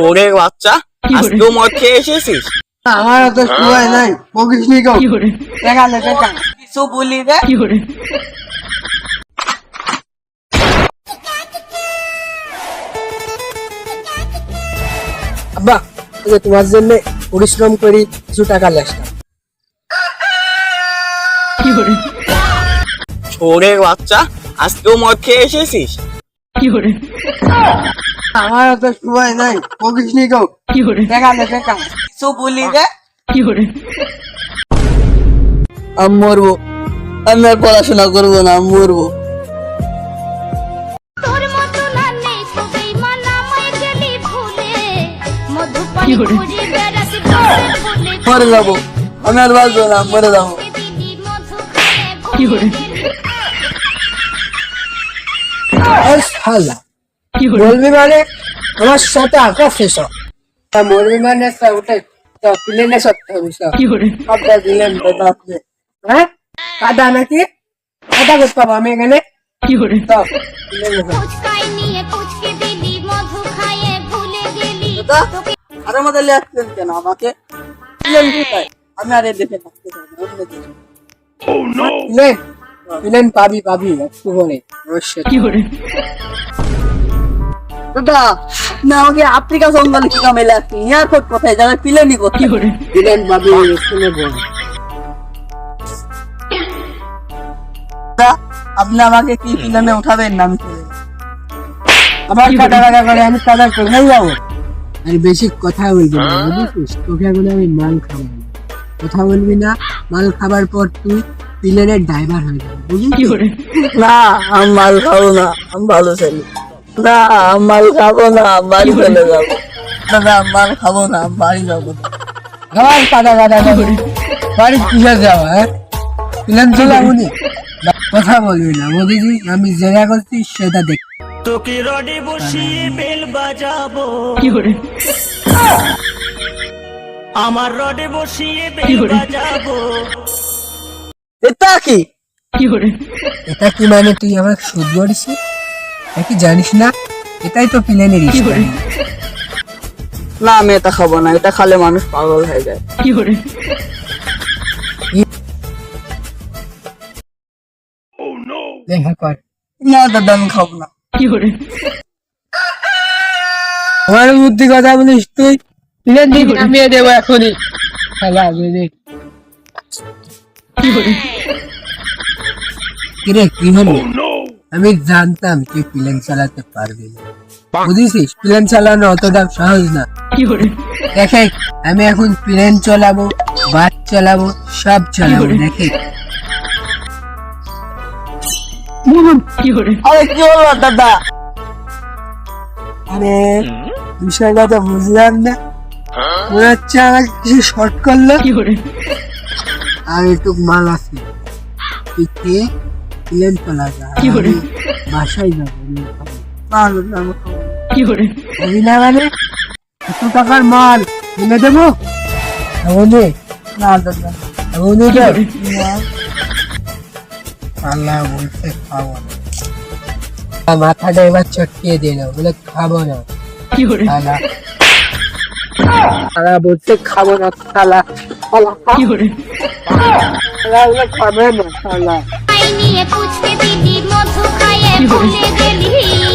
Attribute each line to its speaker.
Speaker 1: ওরে বাচ্চা আজকেও মদ খেয়ে এসেছিস?
Speaker 2: আমার তো সময় নাই বকিস নি কেউ? টাকা
Speaker 1: কিছু বলি রে?
Speaker 2: আব্বা যে তোমার জন্য পরিশ্রম করি কিছু টাকা লেসটা
Speaker 1: ছোড়ের বাচ্চা আজকেও মদ খেয়ে এসেছিস?
Speaker 2: আমার তো সময় নাই। বকিস নি কেউ টাকা লে টাকা
Speaker 1: কিছু বলি রে
Speaker 2: আমি মরবো। আমি আর পড়াশোনা করব না আমি মরবো।
Speaker 3: না মানা
Speaker 2: মরে যাব। আমি আর বাঁচবো না মরে যাব। আর শালা বলবি? মানে আমার সাথে আঁকা শেষ মরবি মানে ওটা প্লেনে সত্যি হবে সব সবটা দিলেন আপনি হ্যাঁ? কাদা নাকি? কাদা করতে পাবো আমি এখানে। আর আমাদের কেন আমাকে? আমি আর দেখে থাকতে না অন্য প্লেন পাবি পাবি একটু অবশ্যই দাদা না আমাকে আফ্রিকা জঙ্গলে কি কামে লাগছে এয়ারপোর্ট কোথায়? যাবে প্লেনই কোথায় প্লেন পাবি শুনে বল আপনি আমাকে কি প্লেনে উঠাবেন না আমি চলে যাব। আবার কাটা কাটা করে আমি কাটা কোথায় যাব। আর বেশি কথা বলবি না বুঝেছিস? তোকে এখন আমি মাল খাব কথা বলবি না মাল খাবার পর তুই প্লেনের ড্রাইভার হয়ে যাবি বুঝেছিস? না আমি মাল খাব না আমি ভালো ছেলে। না আমি মাল খাব না বাড়ি চলে যাব। দাদা মাল খাব না বাড়ি যাব। আবার কাদা কাদা করে বাড়ি কিসে যাওয়া হ্যাঁ? চলে উনি কথা বলবি না মোদিজি আমি যেটা করছি সেটা দেখ।
Speaker 4: তোকে রডে বসিয়ে বেল বাজাবো। কি করে? আমার রডে বসিয়ে বেল বাজাবো।
Speaker 2: এটা কি? কি করে? এটা কি মানে তুই আমার সুদ করিস এটা জানিস না? এটাই তো প্লেনের ইস্যু
Speaker 1: না আমি এটা খাব না এটা খালে মানুষ পাগল হয়ে যায়।
Speaker 2: দেখা কর। না দাদা আমি খাব না। আমার বুদ্ধি কথা বলিস তুই? প্লেন দিকে নামিয়ে দেবো এখনই। খেলা দেখ। কি হলো? আমি জানতাম তুই প্লেন চালাতে পারবি না। বুঝেছিস? প্লেন চালানো অতটা সহজ না। দেখে আমি এখন প্লেন চালাবো বাস চালাবো সব চালাবো দেখে আরে কি হলো দাদা? আরে বিষয়টা তো বুঝলাম না। মনে হচ্ছে আমাকে কিছু শর্ট করল। আর একটু মাল আছে। তুই প্লেন চালা যা আমি বাসায় যাব। খাব। মাল আমি না। মানে এত টাকার মাল কিনে দেবো? এমনি না দাদা এমনি আল্লাহ খাব না। মাথাটা এবার চটকিয়ে দিয়ে বলে খাব না। শালা শালা বলছে খাব না শালা শালা বলে খাবে না
Speaker 3: খাই নিয়ে পুছতে দিদি মধু খাইয়ে ভুলে গেলি।